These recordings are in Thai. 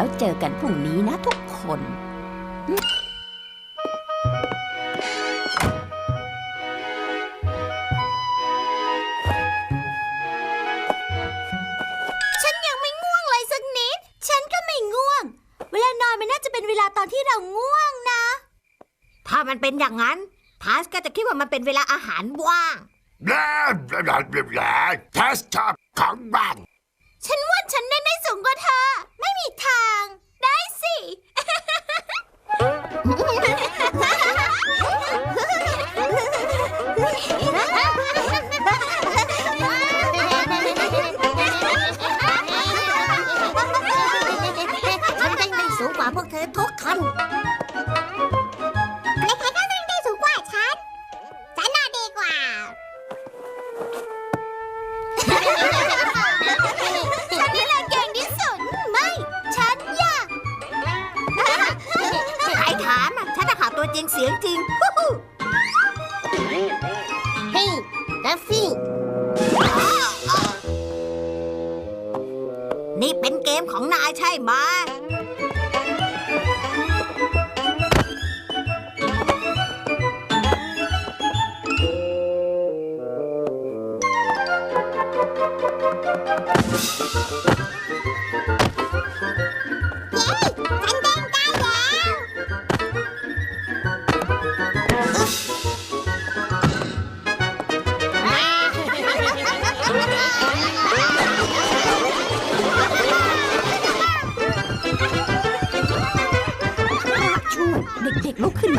อกันพรุ่งนี้นะทุกคนฉันยังไม่ง่วงเลยสักนิดฉันก็ไม่ง่วงเวลานอนมันน่าจะเป็นเวลาตอนที่เราง่วงนะถ้ามันเป็นอย่างนั้นทัสก็จะคิดว่ามันเป็นเวลาอาหารว่างแบลแบลแบลแบลแบลเทสชอบของบ้านฉันว่าฉันเล่น สียงจริงฮู้ฮู้เฮ้ยดัฟฟี่ นี่เป็นเกมของนายใช่ไหม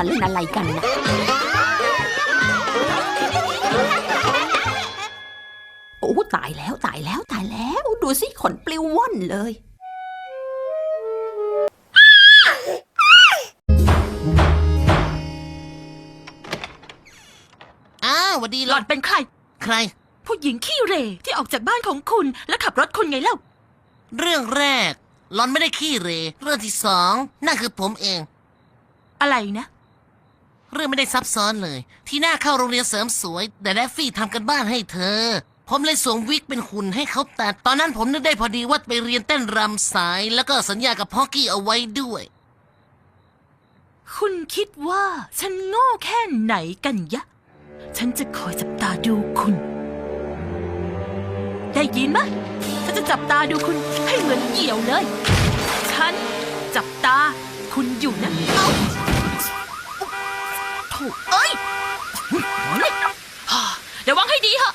มาเล่นอะไรกันนะโอ้ตายแล้วตายแล้วตายแล้ว ดูสิขนปลิวว่อนเลยอ้าวหวัดดีหหล่ล่ออนนเป็นใคร ใคร ผู้หญิงขี้เหร่ที่ออกจากบ้านของคุณและขับรถคุณไงเล่า เรื่องแรกหล่อนไม่ได้ขี้เหรเรื่องที่สองนั่นคือผมเอง อะไรนะ เรื่องไม่ได้ซับซ้อนเลย ที่หน้าเข้าโรงเรียนเสริมสวย แต่แดฟฟี่ทำกันบ้านให้เธอ ผมเลยสวมวิกเป็นหุ่นให้เขาตัด ตอนนั้นผมนึกได้พอดีว่าไปเรียนเต้นรำสาย แล้วก็สัญญากับพ่อกี้เอาไว้ด้วย คุณคิดว่าฉันโง่แค่ไหนกันยะ ฉันจะคอยจับตาดูคุณ ได้ยินไหมฉันจะจับตาดูคุณให้เหมือนเหยี่ยวเลย ฉันจับตาคุณอยู่นะเอ้า ถูกเอ้ยฮ่าระวังให้ดีเถอะ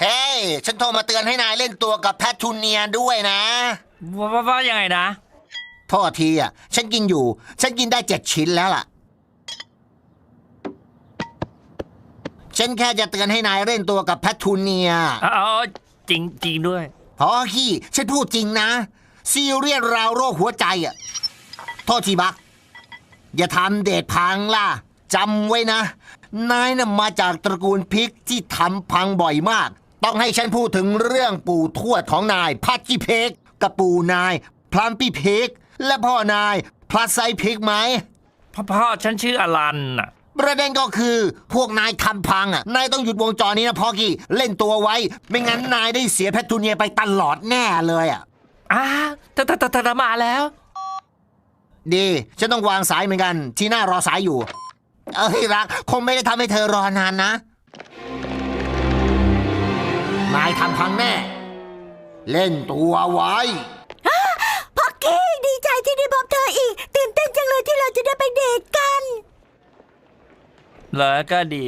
เฮ้ย ฉันโทรมาเตือนให้นายเล่นตัวกับแพททูเนียด้วยนะ ว่าว่าว่ายังไงนะ โทษทีอะ ฉันกินอยู่ ฉันกินได้เจ็ดชิ้นแล้วล่ะ ฉันแค่จะเตือนให้นายเล่นตัวกับแพททูเนียอ๋อจริงจริงด้วย พอขี้ฉันพูดจริงนะ ซีเรียสราวโรคหัวใจอะ โทษทีบัก อย่าทำเดทพังล่ะจำไว้นะ นายน่ะมาจากตระกูลพิกที่ทำพังบ่อยมาก ต้องให้ฉันพูดถึงเรื่องปู่ทวดของนายพัดจิเพกกับปู่นาย พลัมปี้เพกและพ่อนายพลัสไซเพกไหมพ่อพ่อฉันชื่ออลันน่ะ ประเด็นก็คือพวกนายทำพังอะนายต้องหยุดวงจรนี้นะพอกี้เล่นตัวไว้ ไม่งั้นนายได้เสียแพททูเนียไปตลอดแน่เลยอะอ้าเธอเธอเธอเธอมาแล้ว ดีฉันต้องวางสายเหมือนกัน ที่หน้ารอสายอยู่ เอ้ยรัก คงไม่ได้ทำให้เธอรอนานนะ นายทำพังแน่ เล่นตัวไว้พักกี้ดีใจที่ได้พบเธออีก ตื่นเต้นจังเลยที่เราจะได้ไปเดทกัน เหรอก็ดี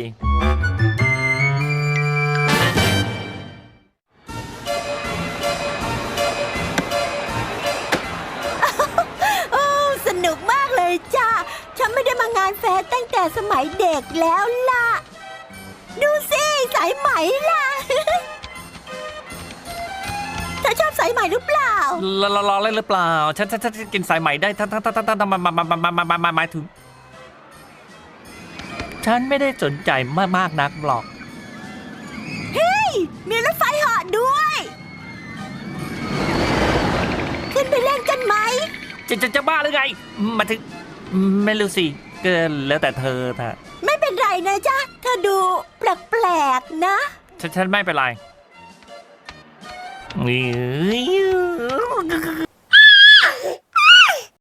โอ้สนุกมากเลยจ้าฉันไม่ได้มางานแฟร์ตั้งแต่สมัยเด็กแล้วล่ะ ดูสิสายไหมล่ะ เธอชอบสายไหมหรือเปล่ารอรอรอเล่นหรือเปล่า ฉันฉันฉันฉันกินสายไหมได้ทั้งทั้งทั้งทั้งทั้งมามามามามามามาหมายถึง ฉันไม่ได้สนใจมากมากนักหรอกมีรถไฟเหาะด้วย ขึ้นไปเล่นกันไหม จะจะจะบ้าหรือไง มาถึง ไม่รู้สิก็แล้วแต่เธอเถอะไม่เป็นไรนะจ๊ะ เธอดูแปลกๆนะ ฉันฉันไม่เป็นไรนี่